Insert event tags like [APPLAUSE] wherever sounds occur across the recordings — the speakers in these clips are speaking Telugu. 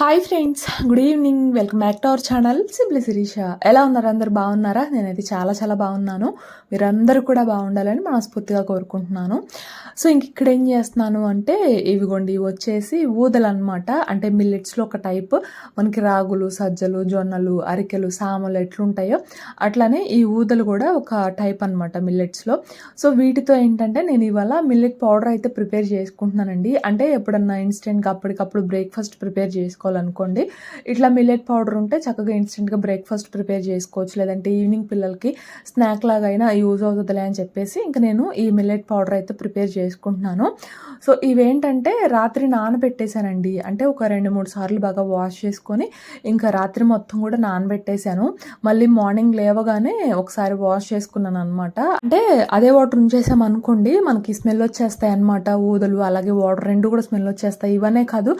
Hi friends good evening welcome back to our channel simply Sirisha ఎలా ఉన్నారు? అందరు బాగున్నారా? నేనైతే చాలా చాలా బాగున్నాను. మీరందరూ కూడా బాగుండాలని మనస్ఫూర్తిగా కోరుకుంటున్నాను. సో ఇంక ఇక్కడ ఏం చేస్తున్నాను అంటే ఇవిగోండి ఇవి వచ్చేసి ఊదలు అనమాట అంటే మిల్లెట్స్లో ఒక టైప్. మనకి రాగులు సజ్జలు జొన్నలు అరికెలు సామలు ఎట్లుంటాయో అట్లానే ఈ ఊదలు కూడా ఒక టైప్ అనమాట మిల్లెట్స్లో. సో వీటితో ఏంటంటే నేను ఇవాళ మిల్లెట్ పౌడర్ అయితే ప్రిపేర్ చేసుకుంటున్నానండి. అంటే ఎప్పుడన్నా ఇన్స్టెంట్గా అప్పటికప్పుడు బ్రేక్ఫాస్ట్ ప్రిపేర్ చేసుకుంటాను చేసుకోవాలనుకోండి. ఇట్లా మిల్లెట్ పౌడర్ ఉంటే చక్కగా ఇన్స్టెంట్గా బ్రేక్ఫాస్ట్ ప్రిపేర్ చేసుకోవచ్చు. లేదంటే ఈవినింగ్ పిల్లలకి స్నాక్ లాగా అయినా యూజ్ అవుతుందిలే అని చెప్పేసి ఇంకా నేను ఈ మిల్లెట్ పౌడర్ అయితే ప్రిపేర్ చేసుకుంటున్నాను. సో ఇవేంటంటే రాత్రి నానబెట్టేశానండి. అంటే ఒక రెండు మూడు సార్లు బాగా వాష్ చేసుకొని ఇంకా రాత్రి మొత్తం కూడా నానబెట్టేశాను. మళ్ళీ మార్నింగ్ లేవగానే ఒకసారి వాష్ చేసుకున్నాను అనమాట అంటే అదే వాటర్ ఉంచేసాం అనుకోండి మనకి స్మెల్ వచ్చేస్తాయి అనమాట ఊదలు అలాగే వాటర్ రెండు కూడా స్మెల్ వచ్చేస్తాయి. ఇవనే కాదు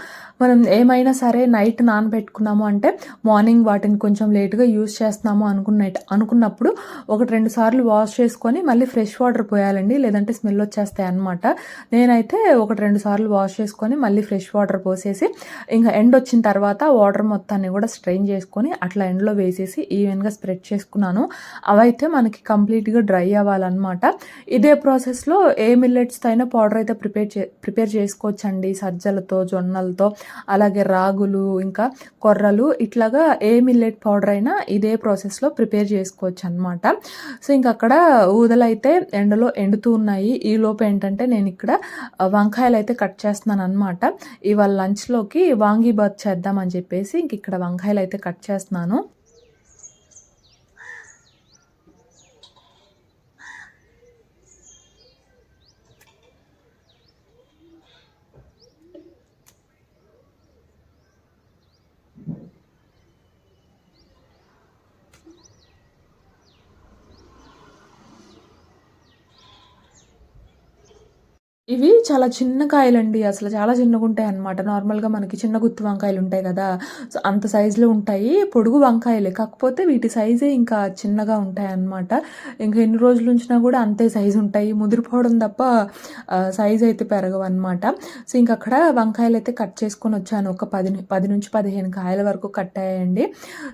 మనం ఏమైనా సరే నైట్ నానబెట్టుకున్నాము అంటే మార్నింగ్ వాటిని కొంచెం లేట్గా యూస్ చేస్తున్నాము అనుకున్న అనుకున్నప్పుడు ఒకటి రెండు సార్లు వాష్ చేసుకొని మళ్ళీ ఫ్రెష్ వాటర్ పోయాలండి లేదంటే స్మెల్ వచ్చేస్తాయి అనమాట నేనైతే ఒకటి రెండు సార్లు వాష్ చేసుకొని మళ్ళీ ఫ్రెష్ వాటర్ పోసేసి ఇంకా ఎండ్ వచ్చిన తర్వాత వాటర్ మొత్తాన్ని కూడా స్ట్రెయిన్ చేసుకొని అట్లా ఎండ్లో వేసేసి ఈవెన్గా స్ప్రెడ్ చేసుకున్నాను. అవైతే మనకి కంప్లీట్గా డ్రై అవ్వాలన్నమాట. ఇదే ప్రాసెస్లో ఏ మిల్లెట్స్తో అయినా పౌడర్ అయితే ప్రిపేర్ చే ప్రిపేర్ చేసుకోవచ్చండి సజ్జలతో జొన్నలతో అలాగే రాగు రాగులు ఇంకా కొర్రలు ఇట్లాగా ఏ మిల్లెట్ పౌడర్ అయినా ఇదే ప్రాసెస్లో ప్రిపేర్ చేసుకోవచ్చు అనమాట సో ఇంక అక్కడ ఊదలైతే ఎండలో ఎండుతూ ఉన్నాయి. ఈ లోపు ఏంటంటే నేను ఇక్కడ వంకాయలు అయితే కట్ చేస్తున్నాను అనమాట ఇవాళ లంచ్లోకి వాంగీ బాత్ చేద్దామని చెప్పేసి ఇంక ఇక్కడ వంకాయలు అయితే కట్ చేస్తున్నాను. ఇవి చాలా చిన్న కాయలండి. అసలు చాలా చిన్నగా ఉంటాయి అన్నమాట. నార్మల్గా మనకి చిన్న గుత్తి వంకాయలు ఉంటాయి కదా. సో అంత సైజులో ఉంటాయి. పొడుగు వంకాయలే. కాకపోతే వీటి సైజే ఇంకా చిన్నగా ఉంటాయి అన్నమాట. ఇంకా ఎన్ని రోజులు ఉంచినా కూడా అంతే సైజు ఉంటాయి. ముదిరిపోవడం తప్ప సైజ్ అయితే పెరగవు అనమాట సో ఇంక అక్కడ వంకాయలు అయితే కట్ చేసుకొని వచ్చాను. ఒక పది పది నుంచి పదిహేను కాయల వరకు కట్ అయ్యాయండి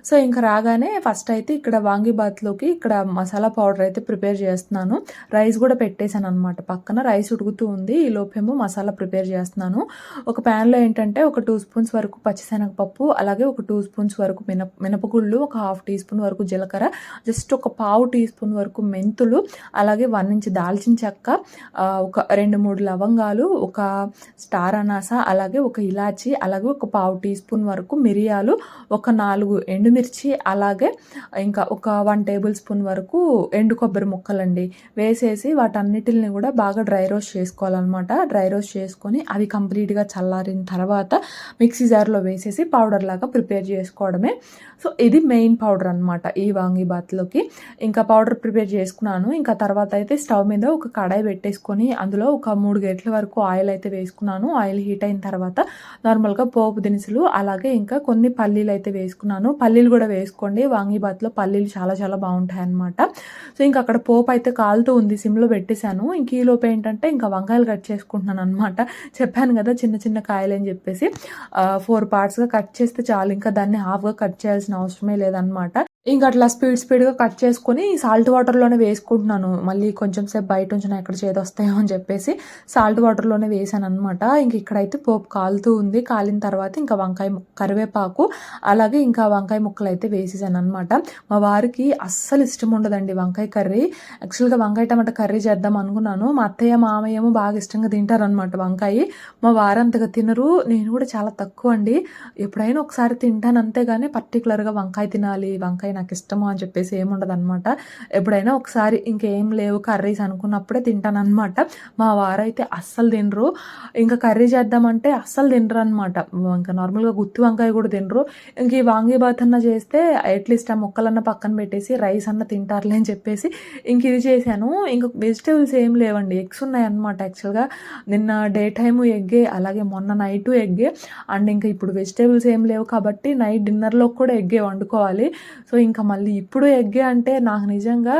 సో ఇంకా రాగానే ఫస్ట్ అయితే ఇక్కడ వాంగిబాత్లోకి ఇక్కడ మసాలా పౌడర్ అయితే ప్రిపేర్ చేస్తున్నాను. రైస్ కూడా పెట్టేశాను అనమాట పక్కన రైస్ ఉడుకుతూ ఉంది. ఈ లోపేమో మసాలా ప్రిపేర్ చేస్తున్నాను. ఒక ప్యాన్లో ఏంటంటే ఒక టూ స్పూన్స్ వరకు పచ్చిశనగపప్పు అలాగే ఒక టూ స్పూన్స్ వరకు మినప మినపగుళ్ళు ఒక హాఫ్ టీ స్పూన్ వరకు జీలకర్ర జస్ట్ ఒక పావు టీ స్పూన్ వరకు మెంతులు అలాగే వన్ ఇంచ్ దాల్చిన చెక్క ఒక రెండు మూడు లవంగాలు ఒక స్టార్ అనాస అలాగే ఒక ఇలాచి అలాగే ఒక పావు టీ స్పూన్ వరకు మిరియాలు ఒక నాలుగు ఎండుమిర్చి అలాగే ఇంకా ఒక వన్ టేబుల్ స్పూన్ వరకు ఎండు కొబ్బరి ముక్కలండి. వేసేసి వాటన్నిటిని కూడా బాగా డ్రై రోస్ట్ చేసుకోవాలి అనమాట డ్రై రోస్ట్ చేసుకొని అవి కంప్లీట్గా చల్లారిన తర్వాత మిక్సీ జార్లో వేసేసి పౌడర్ లాగా ప్రిపేర్ చేసుకోవడమే. సో ఇది మెయిన్ పౌడర్ అనమాట ఈ వాంగిబాత్లోకి ఇంకా పౌడర్ ప్రిపేర్ చేసుకున్నాను. ఇంకా తర్వాత అయితే స్టవ్ మీద ఒక కడాయి పెట్టేసుకొని అందులో ఒక మూడు గేట్ల వరకు ఆయిల్ అయితే వేసుకున్నాను. ఆయిల్ హీట్ అయిన తర్వాత నార్మల్గా పోపు దినుసులు అలాగే ఇంకా కొన్ని పల్లీలు అయితే వేసుకున్నాను. పల్లీలు కూడా వేసుకోండి. వాంగీబాత్లో పల్లీలు చాలా చాలా బాగుంటాయి అనమాట సో ఇంకా అక్కడ పోపు అయితే కాలుతూ ఉంది. సిమ్లో పెట్టేశాను. ఇంక ఈ లోపు ఏంటంటే ఇంకా వంకాయలు కాయలు కట్ చేసుకుంటున్నాను అనమాట చెప్పాను కదా చిన్న చిన్న కాయలు అని చెప్పేసి. ఫోర్ పార్ట్స్గా కట్ చేస్తే చాలు. ఇంకా దాన్ని హాఫ్గా కట్ చేయాల్సిన అవసరమే లేదనమాట ఇంకా అట్లా స్పీడ్ స్పీడ్గా కట్ చేసుకొని సాల్ట్ వాటర్లోనే వేసుకుంటున్నాను. మళ్ళీ కొంచెం సేపు బయట ఉంచిన ఎక్కడ చేదొస్తాయో అని చెప్పేసి సాల్ట్ వాటర్లోనే వేసాను అనమాట ఇంక ఇక్కడైతే పోపు కాలుతూ ఉంది. కాలిన తర్వాత ఇంకా వంకాయ కరివేపాకు అలాగే ఇంకా వంకాయ ముక్కలు అయితే వేసేసాను అనమాట మా వారికి అస్సలు ఇష్టం ఉండదండి వంకాయ కర్రీ. యాక్చువల్గా వంకాయ టమాటా కర్రీ చేద్దాం అనుకున్నాను. మా అత్తయ్య మామయ్యేమో బాగా ఇష్టంగా తింటారనమాట వంకాయ. మా వారంతగా తినరు. నేను కూడా చాలా తక్కువ అండి. ఎప్పుడైనా ఒకసారి తింటాను అంతేగాని పర్టికులర్గా వంకాయ తినాలి వంకాయ నాకు ఇష్టము అని చెప్పేసి ఏముండదు అనమాట ఎప్పుడైనా ఒకసారి ఇంకేం లేవు కర్రీస్ అనుకున్నప్పుడే తింటాను అనమాట మా వారైతే అస్సలు తినరు. ఇంకా కర్రీ చేద్దామంటే అస్సలు తినరు అనమాట ఇంకా నార్మల్గా గుత్తి వంకాయ కూడా తినరు. ఇంక ఈ వాంగి బాత్ అన్న చేస్తే అట్లీస్ట్ ఆ ముక్కలన్న పక్కన పెట్టేసి రైస్ అన్న తింటారులే అని చెప్పేసి ఇంక ఇది చేశాను. ఇంకా వెజిటేబుల్స్ ఏం లేవండి. ఎగ్స్ ఉన్నాయన్నమాట యాక్చువల్గా. నిన్న డే టైము ఎగ్గే అలాగే మొన్న నైట్ ఎగ్గే. అండ్ ఇంకా ఇప్పుడు వెజిటేబుల్స్ ఏం లేవు కాబట్టి నైట్ డిన్నర్లో కూడా ఎగ్గే వండుకోవాలి. సో ఇంకా మళ్ళీ ఇప్పుడు ఎగ్గే అంటే నాకు నిజంగా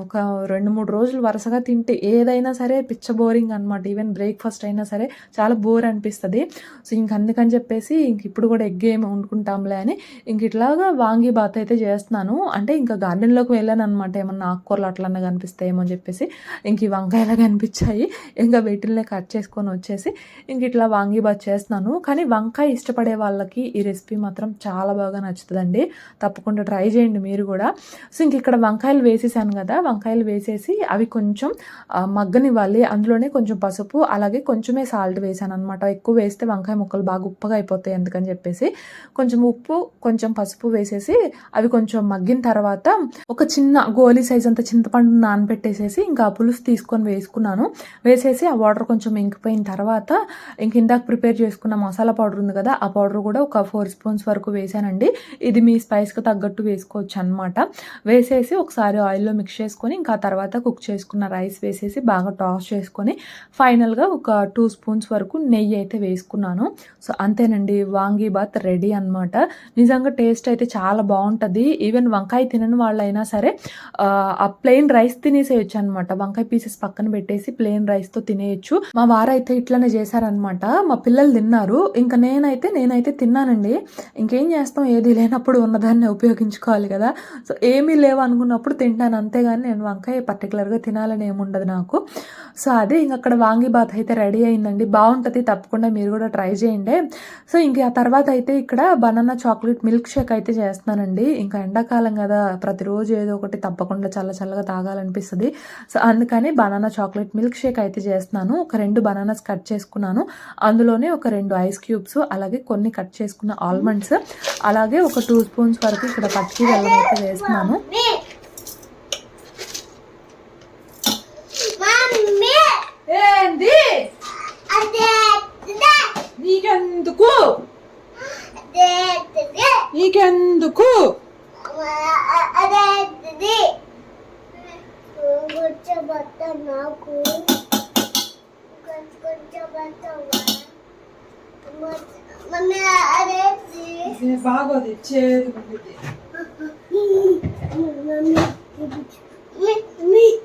ఒక రెండు మూడు రోజులు వరుసగా తింటే ఏదైనా సరే పిచ్చ బోరింగ్ అనమాట ఈవెన్ బ్రేక్ఫాస్ట్ అయినా సరే చాలా బోర్ అనిపిస్తుంది. సో ఇంక అందుకని చెప్పేసి ఇంక ఇప్పుడు కూడా ఎగ్ ఏమి వండుకుంటాంలే అని ఇంక ఇట్లాగా వాంగి బాత్ అయితే చేస్తున్నాను. అంటే ఇంకా గార్డెన్లోకి వెళ్ళాను అనమాట ఏమన్నా ఆకుకూరలు అట్లన్నా కనిపిస్తాయేమో అని చెప్పేసి ఇంక ఈ వంకాయలు కనిపించాయి. ఇంకా వీటిల్నే కట్ చేసుకొని వచ్చేసి ఇంక ఇట్లా వాంగి బాత్ చేస్తున్నాను. కానీ వంకాయ ఇష్టపడే వాళ్ళకి ఈ రెసిపీ మాత్రం చాలా బాగా నచ్చుతుందండి. తప్పకుండా ట్రై చేయండి మీరు కూడా. సో ఇంక ఇక్కడ వంకాయలు వేసేసాను కదా వంకాయలు వేసేసి అవి కొంచెం మగ్గనివ్వాలి. అందులోనే కొంచెం పసుపు అలాగే కొంచెమే సాల్ట్ వేసాను అనమాట ఎక్కువ వేస్తే వంకాయ ముక్కలు బాగా ఉప్పగా అయిపోతాయి అందుకని చెప్పేసి. కొంచెం ఉప్పు కొంచెం పసుపు వేసేసి అవి కొంచెం మగ్గిన తర్వాత ఒక చిన్న గోలీ సైజ్ అంత చింతపండు నానబెట్టేసేసి ఇంకా ఆ పులుసు తీసుకొని వేసుకున్నాను. వేసేసి ఆ వాటర్ కొంచెం ఇంకిపోయిన తర్వాత ఇంక ఇందాక ప్రిపేర్ చేసుకున్న మసాలా పౌడర్ ఉంది కదా ఆ పౌడర్ కూడా ఒక ఫోర్ స్పూన్స్ వరకు వేసానండి. ఇది మీ స్పైస్కి తగ్గట్టు వేసుకోవచ్చు అనమాట వేసేసి ఒకసారి ఆయిల్లో మిక్స్ చేసుకొని ఇంకా తర్వాత కుక్ చేసుకున్న రైస్ వేసేసి బాగా టాస్ చేసుకొని ఫైనల్గా ఒక టూ స్పూన్స్ వరకు నెయ్యి అయితే వేసుకున్నాను. సో అంతేనండి వాంగీ బాత్ రెడీ అన్నమాట. నిజంగా టేస్ట్ అయితే చాలా బాగుంటుంది. ఈవెన్ వంకాయ తినని వాళ్ళైనా సరే ఆ, ప్లెయిన్ రైస్ తినేసేయచ్చు అనమాట వంకాయ పీసెస్ పక్కన పెట్టేసి ప్లెయిన్ రైస్తో తినేయచ్చు. మా వారైతే ఇట్లనే చేశారనమాట మా పిల్లలు తిన్నారు. ఇంకా నేనైతే నేనైతే తిన్నానండి. ఇంకేం చేస్తాం? ఏది లేనప్పుడు ఉన్నదాన్ని ఉపయోగించుకోవాలి కదా. సో ఏమీ లేవు అనుకున్నప్పుడు తింటాను. అంతేగాని నేను వంకాయ పర్టికులర్గా తినాలని ఏముండదు నాకు. సో అదే ఇంక అక్కడ వాంగిబాత్ అయితే రెడీ అయిందండి. బాగుంటుంది తప్పకుండా మీరు కూడా ట్రై చేయండి. సో ఇంక ఆ తర్వాత అయితే ఇక్కడ బనానా చాక్లెట్ మిల్క్ షేక్ అయితే చేస్తున్నానండి. ఇంకా ఎండాకాలం కదా ప్రతిరోజు ఏదో ఒకటి తప్పకుండా చల్ల చల్లగా తాగాలనిపిస్తుంది. సో అందుకని బనానా చాక్లెట్ మిల్క్ షేక్ అయితే చేస్తున్నాను. ఒక రెండు బనానాస్ కట్ చేసుకున్నాను. అందులోనే ఒక రెండు ఐస్ క్యూబ్స్ అలాగే కొన్ని కట్ చేసుకున్న ఆల్మండ్స్ అలాగే ఒక టూ స్పూన్స్ వరకు ఇక్కడ పచ్చి పచ్చి బెల్లం అయితే వేస్తున్నాను. ఏంది? నీకెందుకు? నీకెందుకు? నాకు బాగోదు చేదు 妈妈咪我不 lama.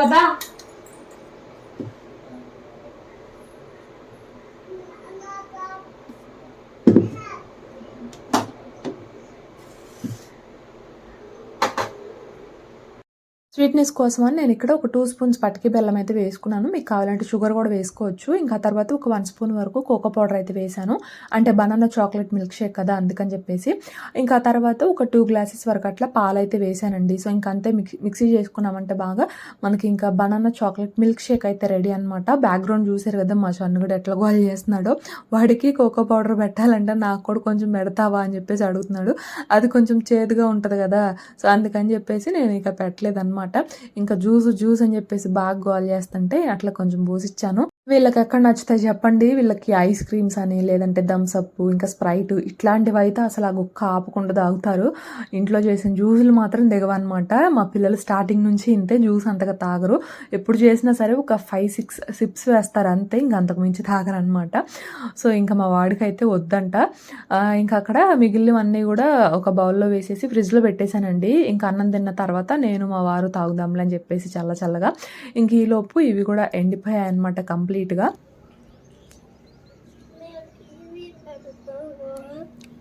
కదా స్వీట్నెస్ కోసం అని నేను ఇక్కడ ఒక టూ స్పూన్స్ పటికి బెల్లం అయితే వేసుకున్నాను. మీకు కావాలంటే షుగర్ కూడా వేసుకోవచ్చు. ఇంకా తర్వాత ఒక వన్ స్పూన్ వరకు కోకో పౌడర్ అయితే వేసాను అంటే బనానా చాక్లెట్ మిల్క్ షేక్ కదా అందుకని చెప్పేసి. ఇంకా తర్వాత ఒక టూ గ్లాసెస్ వరకు అట్లా పాలు అయితే వేసానండి సో ఇంకా అంతే మిక్సీ మిక్సీ చేసుకున్నామంటే బాగా మనకి ఇంకా బనానా చాక్లెట్ మిల్క్ షేక్ అయితే రెడీ అనమాట బ్యాక్గ్రౌండ్ చూసారు కదా మా కూడా ఎట్లా గోల్ చేస్తున్నాడో. వాడికి కోకో పౌడర్ పెట్టాలంటే నాకు కూడా కొంచెం పెడతావా అని చెప్పేసి అడుగుతున్నాడు. అది కొంచెం చేదుగా ఉంటుంది కదా. సో అందుకని చెప్పేసి నేను ఇక పెట్టలేదు అనమాట. ఇంకా జ్యూస్ జ్యూస్ అని చెప్పేసి బాగా గోల్ చేస్తుంటే అట్లా కొంచెం పోసిచ్చాను. వీళ్ళకి ఎక్కడ నచ్చుతాయి చెప్పండి. వీళ్ళకి ఐస్ క్రీమ్స్ అని లేదంటే థమ్స్ అప్ ఇంకా స్ప్రైట్ ఇట్లాంటివి అయితే అసలు ఆ గుక్క ఆపకుండా తాగుతారు. ఇంట్లో చేసిన జ్యూసులు మాత్రం దిగవన్నమాట. మా పిల్లలు స్టార్టింగ్ నుంచి ఇంతే జ్యూస్ అంతగా తాగరు. ఎప్పుడు చేసినా సరే ఒక ఫైవ్ సిక్స్ సిప్స్ వేస్తారు అంతే ఇంకా అంతకు మించి తాగరు అనమాట సో ఇంకా మా వాడికి అయితే వద్దంట ఇంకా అక్కడ మిగిలినవన్నీ కూడా ఒక బౌల్లో వేసేసి ఫ్రిడ్జ్లో పెట్టేశానండి. ఇంకా అన్నం తిన్న తర్వాత నేను మా వారు తాగుదాంలే అని చెప్పేసి చల్ల చల్లగా ఇంక ఈలోపు ఇవి కూడా ఎండిపోయాయి అనమాట కంప్లీట్గా?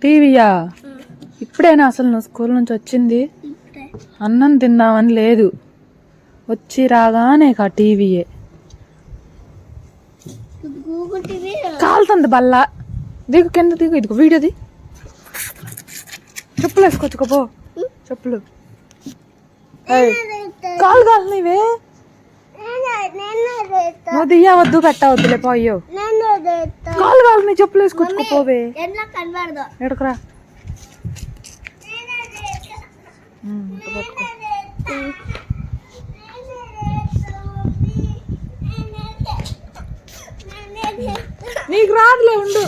టీవీయా ఇప్పుడైనా అసలు నువ్వు స్కూల్ నుంచి వచ్చింది? అన్నం తిందామని లేదు. వచ్చి రాగానే ఇక టీవీయే కాలుతుంది బల్ల. దిగు కింద దిగు ఇదిగో వీడియోది చెప్పులు వేసుకోవచ్చుకోపో చెప్పులు. కాలు కాలు నీవే. నువ్వు దియ్యవద్దు పెట్టవద్దులే పోయో కాలు కాలు నీ చెప్పులు వేసుకొచ్చుకోపోవే ఎట్లా కనబడదు. ఎడకరా. నీకు రాదులే ఉండు.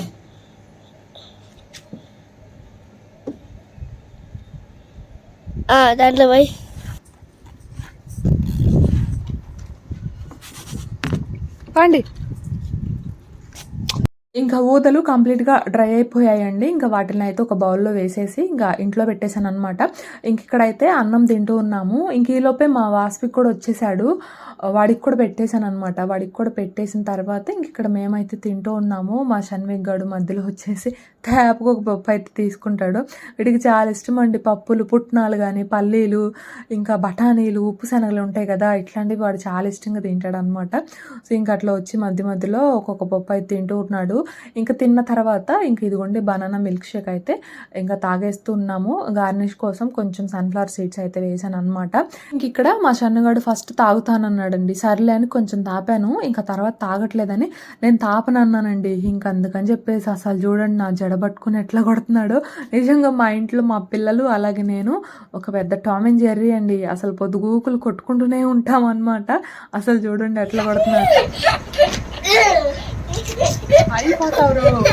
దాంట్లో పోయి. పండి. ఇంకా ఊతలు కంప్లీట్గా డ్రై అయిపోయాయండి. ఇంకా వాటిని అయితే ఒక బౌల్లో వేసేసి ఇంకా ఇంట్లో పెట్టేశాను అనమాట ఇంక ఇక్కడైతే అన్నం తింటూ ఉన్నాము. ఇంక ఈలోపే మా వాస్పిక్ కూడా వచ్చేసాడు. వాడికి కూడా పెట్టేశాను అనమాట వాడికి కూడా పెట్టేసిన తర్వాత ఇంక ఇక్కడ మేమైతే తింటూ ఉన్నాము. మా షణ్విక్ గడు మధ్యలో వచ్చేసి ట్యాప్కి ఒక పప్పు అయితే తీసుకుంటాడు. వీడికి చాలా ఇష్టం అండి పప్పులు పుట్నాలు కానీ పల్లీలు ఇంకా బఠానీలు ఉప్పు శనగలు ఉంటాయి కదా ఇట్లాంటివి వాడు చాలా ఇష్టంగా తింటాడు అనమాట సో ఇంకా అట్లా వచ్చి మధ్య మధ్యలో ఒక్కొక్క పప్పు అయితే తింటూ ఉన్నాడు. ఇంకా తిన్న తర్వాత ఇంక ఇదిగోండి బనానా మిల్క్ షేక్ అయితే ఇంకా తాగేస్తూ ఉన్నాము. గార్నిష్ కోసం కొంచెం సన్ఫ్లవర్ సీడ్స్ అయితే వేసాను అనమాట ఇంక ఇక్కడ మా షన్నుగాడు ఫస్ట్ తాగుతానన్నాడండి సర్లే అని కొంచెం తాపాను. ఇంకా తర్వాత తాగట్లేదని నేను తాపనన్నానండి. ఇంక అందుకని చెప్పేసి అసలు చూడండి నా జడ పట్టుకుని ఎట్లా కొడుతున్నాడు. నిజంగా మా ఇంట్లో మా పిల్లలు అలాగే నేను ఒక పెద్ద టామ్ అండ్ జెర్రీ అండి. అసలు పొద్దుగూకులు కొట్టుకుంటూనే ఉంటాం అనమాట అసలు చూడండి ఎట్లా కొడుతున్నాడు అయిపోతావు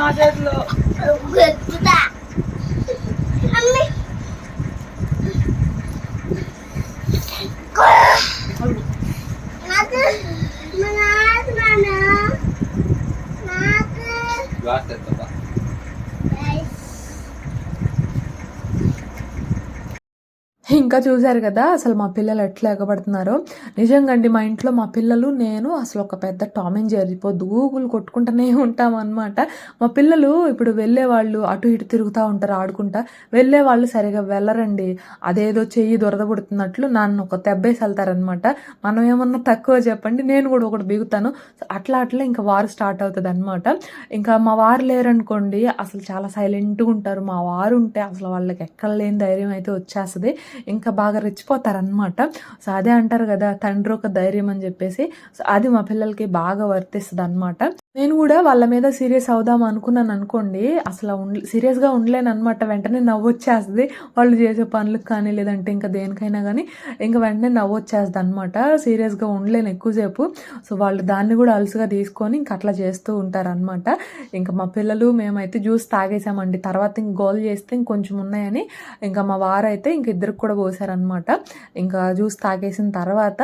నా చేతిలో. నాకు నాకు నాన్న. నాకు గ్లాస్ ఎత్తపా ఇంకా చూశారు కదా అసలు మా పిల్లలు ఎట్లా ఎగబడుతున్నారో. నిజంగా అండి మా ఇంట్లో మా పిల్లలు నేను అసలు ఒక పెద్ద టామ్ అండ్ దూగులు పొద్దు కొట్టుకుంటూనే [LAUGHS] ఉంటాం అనమాట మా పిల్లలు ఇప్పుడు వెళ్ళే వాళ్ళు అటు ఇటు తిరుగుతూ ఉంటారు ఆడుకుంటా. వెళ్ళే వాళ్ళు సరిగా వెళ్ళరండి. అదేదో చెయ్యి దొరదబుడుతున్నట్లు నన్ను ఒక తెబ్బేసి వెళ్తారనమాట మనం ఏమన్నా తక్కువ చెప్పండి నేను కూడా ఒకటి బిగుతాను. అట్లా అట్లా ఇంకా వారు స్టార్ట్ అవుతుంది అనమాట ఇంకా మా వారు లేరనుకోండి అసలు చాలా సైలెంట్గా ఉంటారు. మా వారు ఉంటే అసలు వాళ్ళకి ఎక్కడ లేని ధైర్యం అయితే వచ్చేస్తుంది. ఇంకా బాగా రెచ్చిపోతారనమాట సో అదే అంటారు కదా తండ్రి ఒక ధైర్యం అని చెప్పేసి. సో అది మా పిల్లలకి బాగా వర్తిస్తుంది అనమాట నేను కూడా వాళ్ళ మీద సీరియస్ అవుదాం అనుకున్నాను అనుకోండి అసలు ఉండ సీరియస్గా ఉండలేను అనమాట వెంటనే నవ్వొచ్చేస్తుంది వాళ్ళు చేసే పనులకు కానీ లేదంటే ఇంకా దేనికైనా కానీ ఇంకా వెంటనే నవ్వొచ్చేస్తుంది అనమాట సీరియస్గా ఉండలేను ఎక్కువసేపు. సో వాళ్ళు దాన్ని కూడా అలసుగా తీసుకొని ఇంకా అట్లా చేస్తూ ఉంటారనమాట ఇంకా మా పిల్లలు మేమైతే జ్యూస్ తాగేసామండి. తర్వాత ఇంక గోల్ చేస్తే ఇంకొంచెం ఉన్నాయని ఇంకా మా వారైతే ఇంక ఇద్దరికి కూడా పోసారనమాట ఇంకా జ్యూస్ తాగేసిన తర్వాత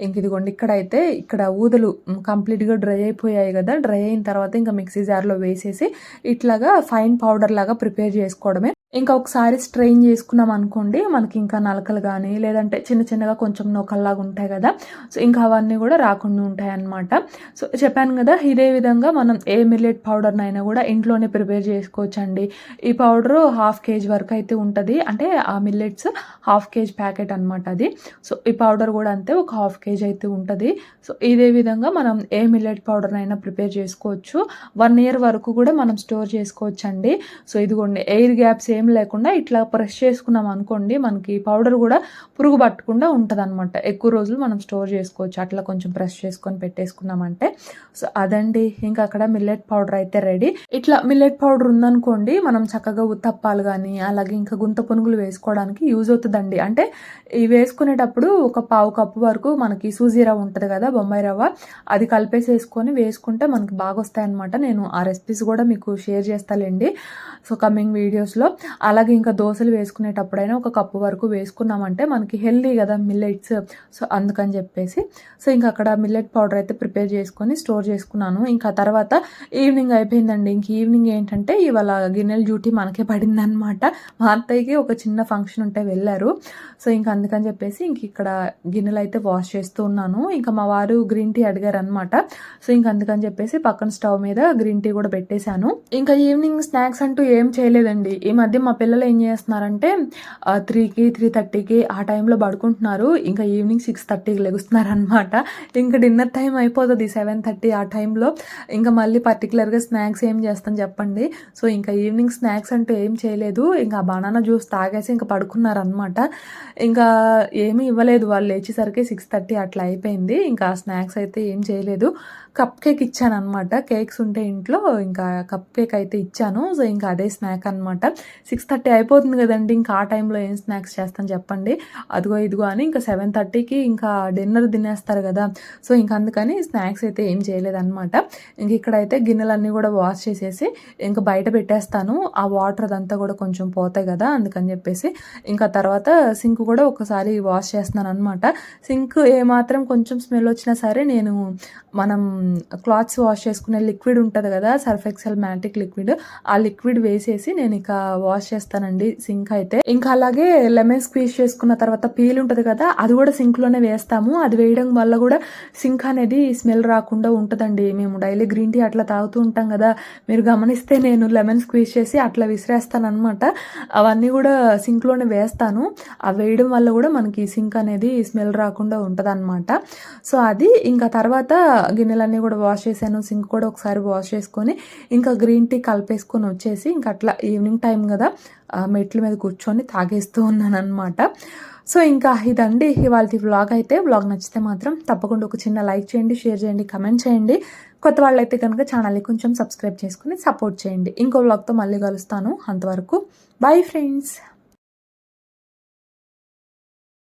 ఇంక ఇదిగోండి ఇక్కడైతే ఇక్కడ ఊదలు కంప్లీట్గా డ్రై అయిపోయాయి కదా డ్రై అయిన తర్వాత ఇంకా మిక్సీ జార్లో వేసేసి ఇట్లాగా ఫైన్ పౌడర్ లాగా ప్రిపేర్ చేసుకోవడమే ఇంకా ఒకసారి స్ట్రెయిన్ చేసుకున్నాం అనుకోండి మనకి ఇంకా నలకలు కానీ లేదంటే చిన్న చిన్నగా కొంచెం నొకల్లాగా ఉంటాయి కదా. సో ఇంకా అవన్నీ కూడా రాకుండా ఉంటాయి అన్నమాట సో చెప్పాను కదా ఇదే విధంగా మనం ఏ మిల్లెట్ పౌడర్నైనా కూడా ఇంట్లోనే ప్రిపేర్ చేసుకోవచ్చండి. ఈ పౌడర్ హాఫ్ కేజీ వరకు అయితే ఉంటుంది. అంటే ఆ మిల్లెట్స్ హాఫ్ కేజీ ప్యాకెట్ అనమాట అది. సో ఈ పౌడర్ కూడా అంతే ఒక హాఫ్ కేజీ అయితే ఉంటుంది. సో ఇదే విధంగా మనం ఏ మిల్లెట్ పౌడర్నైనా ప్రిపేర్ చేసుకోవచ్చు. వన్ ఇయర్ వరకు కూడా మనం స్టోర్ చేసుకోవచ్చండి. సో ఇదిగోండి ఎయిర్ గ్యాప్స్ ఏం లేకుండా ఇట్లా ప్రెస్ చేసుకున్నాం అనుకోండి మనకి పౌడర్ కూడా పురుగు పట్టకుండా ఉంటుంది అనమాట ఎక్కువ రోజులు మనం స్టోర్ చేసుకోవచ్చు. అట్లా కొంచెం ప్రెస్ చేసుకొని పెట్టేసుకున్నామంటే సో అదండి. ఇంకా అక్కడ మిల్లెట్ పౌడర్ అయితే రెడీ ఇట్లా మిల్లెట్ పౌడర్ ఉందనుకోండి మనం చక్కగా ఉత్తప్పాలు కానీ అలాగే ఇంకా గుంత పునుగులు వేసుకోవడానికి యూజ్ అవుతుందండి. అంటే ఇవి వేసుకునేటప్పుడు ఒక పావు కప్పు వరకు మనకి సూజీ రవ్వ ఉంటుంది కదా బొంబాయి రవ్వ. అది కలిపేసేసుకొని వేసుకుంటే మనకి బాగా వస్తాయన్నమాట నేను ఆ రెసిపీస్ కూడా మీకు షేర్ చేస్తాలేండి. సో కమింగ్ వీడియోస్లో అలాగే ఇంకా దోశలు వేసుకునేటప్పుడైనా ఒక కప్పు వరకు వేసుకున్నామంటే మనకి హెల్దీ కదా మిల్లెట్స్. సో అందుకని చెప్పేసి. సో ఇంకా అక్కడ మిల్లెట్ పౌడర్ అయితే ప్రిపేర్ చేసుకొని స్టోర్ చేసుకున్నాను. ఇంకా తర్వాత ఈవినింగ్ అయిపోయిందండి. ఇంక ఈవినింగ్ ఏంటంటే ఇవాళ గిన్నెల డ్యూటీ మనకే పడిందనమాట మా అత్తయ్యకి ఒక చిన్న ఫంక్షన్ ఉంటే వెళ్ళారు. సో ఇంకా అందుకని చెప్పేసి ఇంక ఇక్కడ గిన్నెలు అయితే వాష్ చేస్తూ ఉన్నాను. ఇంకా మా వారు గ్రీన్ టీ అడిగారు అనమాట సో ఇంకా అందుకని చెప్పేసి పక్కన స్టవ్ మీద గ్రీన్ టీ కూడా పెట్టేశాను. ఇంకా ఈవినింగ్ స్నాక్స్ అంటూ ఏం చేయలేదండి. ఈ మధ్య అయితే మా పిల్లలు ఏం చేస్తున్నారంటే త్రీకి త్రీ థర్టీకి ఆ టైంలో పడుకుంటున్నారు. ఇంకా ఈవినింగ్ సిక్స్ థర్టీకి లెగుస్తున్నారు అనమాట ఇంకా డిన్నర్ టైం అయిపోతుంది సెవెన్ థర్టీ ఆ టైంలో ఇంకా మళ్ళీ పర్టికులర్గా స్నాక్స్ ఏం చేస్తాను చెప్పండి. సో ఇంకా ఈవినింగ్ స్నాక్స్ అంటూ ఏం చేయలేదు. ఇంకా బనానా జ్యూస్ తాగేసి ఇంకా పడుకున్నారు అనమాట ఇంకా ఏమీ ఇవ్వలేదు. వాళ్ళు లేచేసరికి సిక్స్ థర్టీ అట్లా అయిపోయింది. ఇంకా స్నాక్స్ అయితే ఏం చేయలేదు. కప్ కేక్ ఇచ్చాను అనమాట కేక్స్ ఉంటే ఇంట్లో ఇంకా కప్ కేక్ అయితే ఇచ్చాను. సో ఇంకా అదే స్నాక్ అనమాట సిక్స్ థర్టీ అయిపోతుంది కదండి. ఇంకా ఆ టైంలో ఏం స్నాక్స్ చేస్తాను చెప్పండి. అదిగో ఇదిగో అని ఇంకా సెవెన్ థర్టీకి ఇంకా డిన్నర్ తినేస్తారు కదా. సో ఇంకా అందుకని స్నాక్స్ అయితే ఏం చేయలేదన్నమాట. ఇంక ఇక్కడైతే గిన్నెలన్నీ కూడా వాష్ చేసేసి ఇంకా బయట పెట్టేస్తాను. ఆ వాటర్ అదంతా కూడా కొంచెం పోతాయి కదా అందుకని చెప్పేసి. ఇంకా తర్వాత సింక్ కూడా ఒకసారి వాష్ చేస్తున్నాను అనమాట సింక్ ఏమాత్రం కొంచెం స్మెల్ వచ్చినా సరే నేను మనం క్లాత్స్ వాష్ చేసుకునే లిక్విడ్ ఉంటుంది కదా సర్ఫ్ ఎక్సెల్ మ్యాటిక్ లిక్విడ్ ఆ లిక్విడ్ వేసేసి నేను ఇక వాష్ వాష్ చేస్తానండి సింక్ అయితే. ఇంకా అలాగే లెమన్ స్క్వీజ్ చేసుకున్న తర్వాత పీల్ ఉంటుంది కదా అది కూడా సింక్లోనే వేస్తాము. అది వేయడం వల్ల కూడా సింక్ అనేది స్మెల్ రాకుండా ఉంటుందండి. మేము డైలీ గ్రీన్ టీ అట్లా తాగుతూ ఉంటాం కదా మీరు గమనిస్తే నేను లెమన్ స్క్వీజ్ చేసి అట్లా విసిరేస్తాను అనమాట అవన్నీ కూడా సింక్లోనే వేస్తాను. అవి వేయడం వల్ల కూడా మనకి సింక్ అనేది స్మెల్ రాకుండా ఉంటుంది సో అది ఇంకా తర్వాత గిన్నెలన్నీ కూడా వాష్ చేశాను సింక్ కూడా ఒకసారి వాష్ చేసుకొని ఇంకా గ్రీన్ టీ కలిపేసుకొని వచ్చేసి ఇంకా అట్లా ఈవినింగ్ టైం కదా కూడా మెట్ల మీద కూర్చొని తాగేస్తూ ఉన్నాను అనమాట సో ఇంకా ఇదండి ఇవాళ వ్లాగ్ అయితే. వ్లాగ్ నచ్చితే మాత్రం తప్పకుండా ఒక చిన్న లైక్ చేయండి షేర్ చేయండి కమెంట్ చేయండి. కొత్త వాళ్ళైతే కనుక ఛానల్ని కొంచెం సబ్స్క్రైబ్ చేసుకుని సపోర్ట్ చేయండి. ఇంకో వ్లాగ్తో మళ్ళీ కలుస్తాను. అంతవరకు బాయ్ ఫ్రెండ్స్.